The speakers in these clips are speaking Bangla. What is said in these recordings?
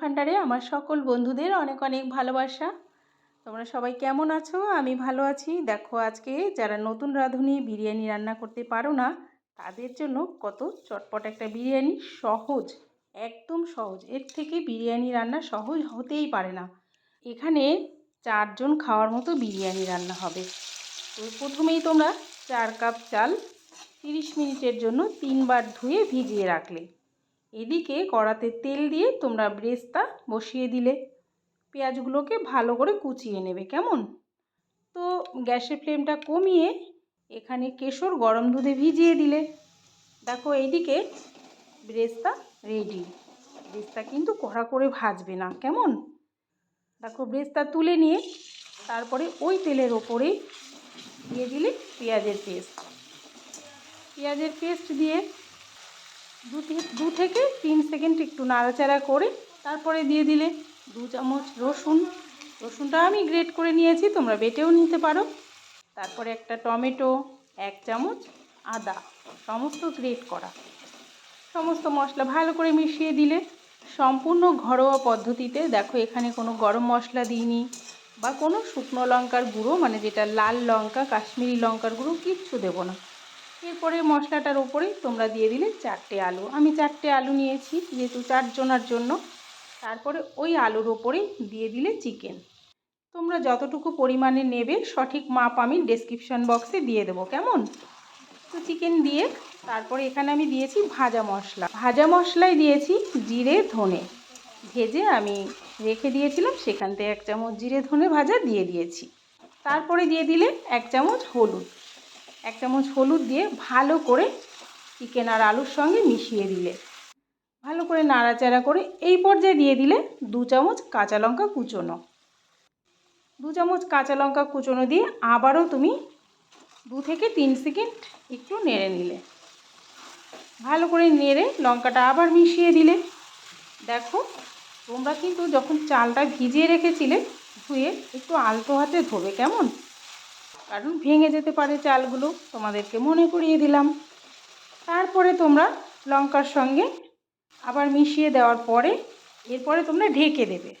ভাণ্ডারে আমার সকল বন্ধুদের অনেক অনেক ভালোবাসা। তোমরা সবাই কেমন আছো? আমি ভালো আছি। দেখো, আজকে যারা নতুন রাঁধুনি, বিরিয়ানি রান্না করতে পারো না, তাদের জন্য কত চটপট একটা বিরিয়ানি। সহজ, একদম সহজ। এর থেকে বিরিয়ানি রান্না সহজ হতেই পারে না। এখানে চারজন খাওয়ার মতো বিরিয়ানি রান্না হবে। তো প্রথমেই তোমরা চার কাপ চাল তিরিশ মিনিটের জন্য তিনবার ধুয়ে ভিজিয়ে রাখলে। এদিকে কড়াতে তেল দিয়ে তোমরা ব্রেস্তা বসিয়ে দিলে। পেঁয়াজগুলোকে ভালো করে কুচিয়ে নেবে, কেমন? তো গ্যাসের ফ্লেমটা কমিয়ে এখানে কেশর গরম দুধে ভিজিয়ে দিলে। দেখো এইদিকে ব্রেস্তা রেডি ব্রেস্তা কিন্তু কড়া করে ভাজবে না, কেমন? দেখো ব্রেস্তা তুলে নিয়ে তারপরে ওই তেলের ওপরে দিয়ে দিলে পেঁয়াজের পেস্ট পেঁয়াজের পেস্ট দিয়ে দু দু থেকে তিন সেকেন্ড একটু নাড়াচাড়া করে তারপরে দিয়ে দিলে দু চামচ রসুন। রসুনটা আমি গ্রেট করে নিয়েছি, তোমরা বেটেও নিতে পারো। তারপরে একটা টমেটো, এক চামচ আদা, সমস্ত গ্রেট করা। সমস্ত মশলা ভালো করে মিশিয়ে দিলে সম্পূর্ণ ঘরোয়া পদ্ধতিতে, দেখো এখানে কোনো গরম মশলা দিইনি বা কোনো শুকনো লঙ্কার গুঁড়ো মানে যেটা লাল লঙ্কা, কাশ্মীরি লঙ্কার গুঁড়ো, কিচ্ছু দেবো না। এরপরে মশলাটার ওপরে তোমরা দিয়ে দিলে চারটে আলু। আমি চারটে আলু নিয়েছি, যেহেতু চারজনার জন্য। তারপরে ওই আলুর ওপরে দিয়ে দিলে চিকেন। তোমরা যতটুকু পরিমাণে নেবে, সঠিক মাপ আমি ডেসক্রিপশন বক্সে দিয়ে দেবো। কেমন? তো চিকেন দিয়ে তারপরে এখানে আমি দিয়েছি ভাজা মশলা। ভাজা মশলায় দিয়েছি জিরে, ধনে। ভেজে আমি রেখে দিয়েছিলাম, সেখান থেকে এক চামচ জিরে, ধনে ভাজা দিয়ে দিয়েছি। তারপরে দিয়ে দিলে এক চামচ হলুদ। এক চামচ হলুদ দিয়ে ভালো করে চিকেন আর আলুর সঙ্গে মিশিয়ে দিলে। ভালো করে নাড়াচাড়া করে এই পর্যায়ে দিয়ে দিলে দু চামচ কাঁচা লঙ্কা কুচোনো। দু চামচ কাঁচা লঙ্কা কুচোনো দিয়ে আবারও তুমি দু থেকে তিন সেকেন্ড একটু নেড়ে নিলে। ভালো করে নেড়ে লঙ্কাটা আবার মিশিয়ে দিলে। দেখো, তোমরা কিন্তু যখন চালটা ভিজিয়ে রেখেছিলে, ধুয়ে একটু আলতো হাতে ধোবে, কেমন? কারণ ভেঙে যেতে পারে চালগুলো, তোমাদেরকে মনে করিয়ে দিলাম। তারপরে তোমরা লঙ্কার সঙ্গে আবার মিশিয়ে দেওয়ার পরে এরপরে তোমরা ঢেকে দেবে।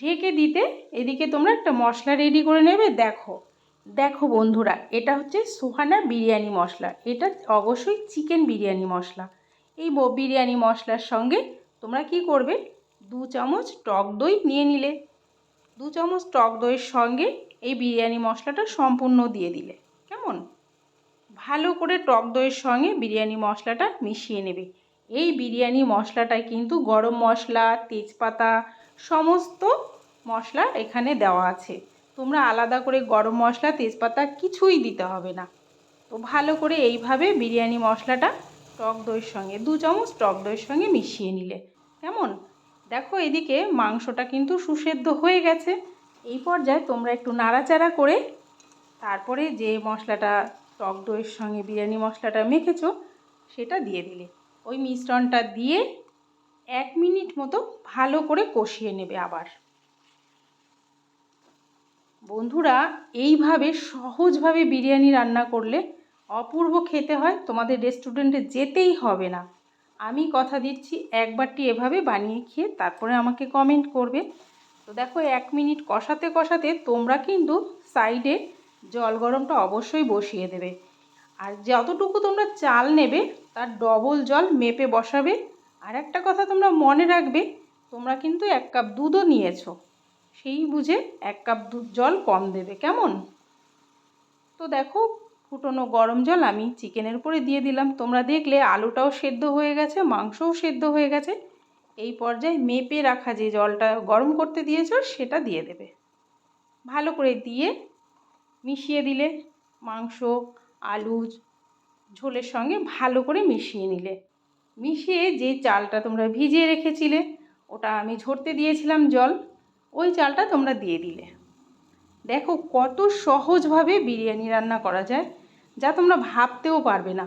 ঢেকে দিতে এদিকে তোমরা একটা মশলা রেডি করে নেবে, দেখো। দেখো বন্ধুরা, এটা হচ্ছে সুহানা বিরিয়ানি মশলা। এটা অবশ্যই চিকেন বিরিয়ানি মশলা। এই বিরিয়ানি মশলার সঙ্গে তোমরা কি করবে? দু চামচ টক দই নিয়ে নিলে। দু চামচ টক দইয়ের সঙ্গে এই বিরিয়ানি মশলাটা সম্পূর্ণ দিয়ে দিলে, কেমন? ভালো করে টক দইয়ের সঙ্গে বিরিয়ানি মশলাটা মিশিয়ে নেবে। এই বিরিয়ানি মশলাটায় কিন্তু গরম মশলা, তেজপাতা, সমস্ত মশলা এখানে দেওয়া আছে। তোমরা আলাদা করে গরম মশলা, তেজপাতা কিছুই দিতে হবে না। তো ভালো করে এইভাবে বিরিয়ানি মশলাটা টক দইয়ের সঙ্গে, দু চামচ টক দইয়ের সঙ্গে মিশিয়ে নিলে, কেমন? দেখো এদিকে মাংসটা কিন্তু সুসেদ্ধ হয়ে গেছে। এই পর্যায়ে তোমরা একটু নাড়াচাড়া করে তারপরে যে মশলাটা টক দইয়ের সঙ্গে বিরিয়ানি মশলাটা মেখেছো, সেটা দিয়ে দিলে। ওই মিশ্রণটা দিয়ে এক মিনিট মতো ভালো করে কষিয়ে নেবে আবার। বন্ধুরা, এইভাবে সহজভাবে বিরিয়ানি রান্না করলে অপূর্ব খেতে হয়, তোমাদের রেস্টুরেন্টে যেতেই হবে না। আমি কথা দিচ্ছি, একবারটি এভাবে বানিয়ে খেয়ে তারপরে আমাকে কমেন্ট করবে। তো দেখো এক মিনিট কষাতে কষাতে তোমরা কিন্তু সাইডে জল গরমটা অবশ্যই বসিয়ে দেবে। আর যতটুকু তোমরা চাল নেবে, তার ডবল জল মেপে বসাবে। আর একটা কথা তোমরা মনে রাখবে, তোমরা কিন্তু এক কাপ দুধও নিয়েছো। সেই বুঝে এক কাপ দুধ জল কম দেবে, কেমন? তো দেখো, ফুটনো গরম জল আমি চিকেনের উপরে দিয়ে দিলাম। তোমরা দেখলে আলুটাও সেদ্ধ হয়ে গেছে, মাংসও সেদ্ধ হয়ে গেছে। এই পর্যায়ে মেপে রাখা যে জলটা গরম করতে দিয়েছ সেটা দিয়ে দেবে। ভালো করে দিয়ে মিশিয়ে দিলে মাংস, আলু, ঝোলের সঙ্গে ভালো করে মিশিয়ে নিলে। মিশিয়ে যে চালটা তোমরা ভিজিয়ে রেখেছিলে, ওটা আমি ঝরতে দিয়েছিলাম জল, ওই চালটা তোমরা দিয়ে দিলে। দেখো কত সহজভাবে বিরিয়ানি রান্না করা যায়, যা তোমরা ভাবতেও পারবে না।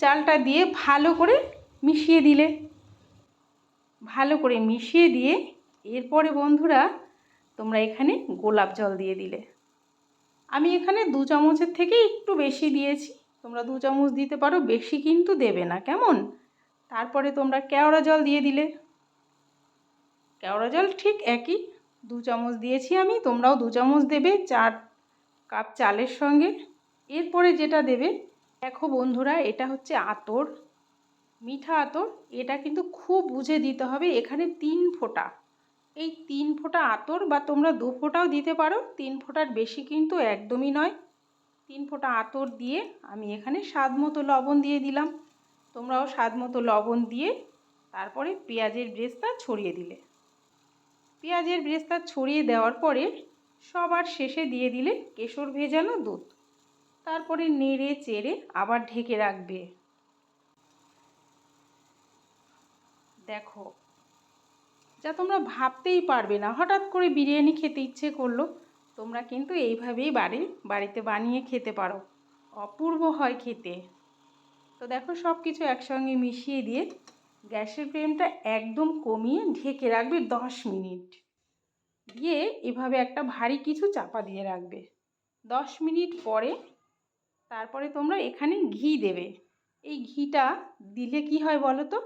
চালটা দিয়ে ভালো করে মিশিয়ে দিলে ভালো করে মিশিয়ে দিয়ে এরপরে বন্ধুরা তোমরা এখানে গোলাপ জল দিয়ে দিলে। আমি এখানে দু চামচের থেকে একটু বেশি দিয়েছি। তোমরা দু চামচ দিতে পারো, বেশি কিন্তু দেবে না। কেমন? তারপরে তোমরা কেওড়া জল দিয়ে দিলে। কেওড়া জল ঠিক একই। দু চামচ দিয়েছি আমি, তোমরাও দু চামচ দেবে চার কাপ চালের সঙ্গে। এরপরে যেটা দেবে, দেখো বন্ধুরা, এটা হচ্ছে আতর। মিঠা আতর, এটা কিন্তু খুব বুঝে দিতে হবে এখানে তিন ফোঁটা। এই তিন ফোঁটা আতর বা তোমরা দু ফোঁটাও দিতে পারো, তিন ফোঁটার বেশি কিন্তু একদমই নয়। তিন ফোঁটা আতর দিয়ে আমি এখানে স্বাদ মতো লবণ দিয়ে দিলাম। তোমরাও স্বাদ মতো লবণ দিয়ে তারপরে পেঁয়াজের ব্রেস্তা ছড়িয়ে দিলে। পেঁয়াজের ব্রেস্তা ছড়িয়ে দেওয়ার পরে সবার শেষে দিয়ে দিলে কেশর ভেজানো দুধ। তারপরে নেড়ে চেড়ে আবার ঢেকে রাখবে। দেখো, যা তোমরা ভাবতেই পারবে না। হঠাৎ করে বিরিয়ানি খেতে ইচ্ছে করল, তোমরা কিন্তু এইভাবেই বাড়ি, বাড়িতে বানিয়ে খেতে পারো। অপূর্ব হয় খেতে। তো দেখো সব কিছু একসঙ্গে মিশিয়ে দিয়ে গ্যাসের ফ্লেমটা একদম কমিয়ে ঢেকে রাখবে দশ মিনিট। দিয়ে এভাবে একটা ভারী কিছু চাপা দিয়ে রাখবে। দশ মিনিট পরে তারপরে তোমরা এখানে ঘি দেবে। এই ঘিটা দিলে কি হয় বলো তো?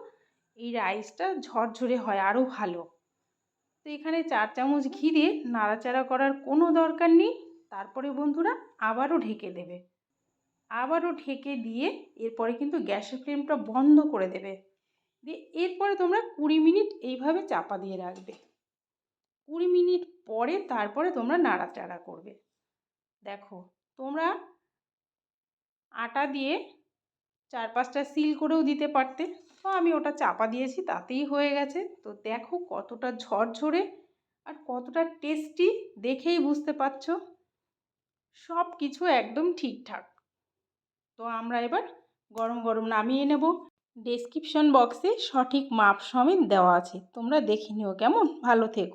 এই রাইসটা ঝরঝরে হয় আরও ভালো। তো এখানে চার চামচ ঘি দিয়ে নাড়াচাড়া করার কোনো দরকার নেই। তারপরে বন্ধুরা আবারও ঢেকে দেবে। আবারও ঢেকে দিয়ে এরপরে কিন্তু গ্যাসের ফ্লেমটা বন্ধ করে দেবে। দিয়ে এরপরে তোমরা কুড়ি মিনিট এইভাবে চাপা দিয়ে রাখবে। কুড়ি মিনিট পরে তারপরে তোমরা নাড়াচাড়া করবে। দেখো, তোমরা আটা দিয়ে চার পাঁচটা সিল করেও দিতে পারতে। তো আমি ওটা চাপা দিয়েছি, তাতেই হয়ে গেছে। তো দেখো কতটা ঝরঝরে আর কতটা টেস্টি দেখেই বুঝতে পারছ। সব কিছু একদম ঠিকঠাক। তো আমরা এবার গরম গরম নামিয়ে নেব। ডেসক্রিপশন বক্সে সঠিক মাপ সমেত দেওয়া আছে। তোমরা দেখে নিও কেমন। ভালো থেকো।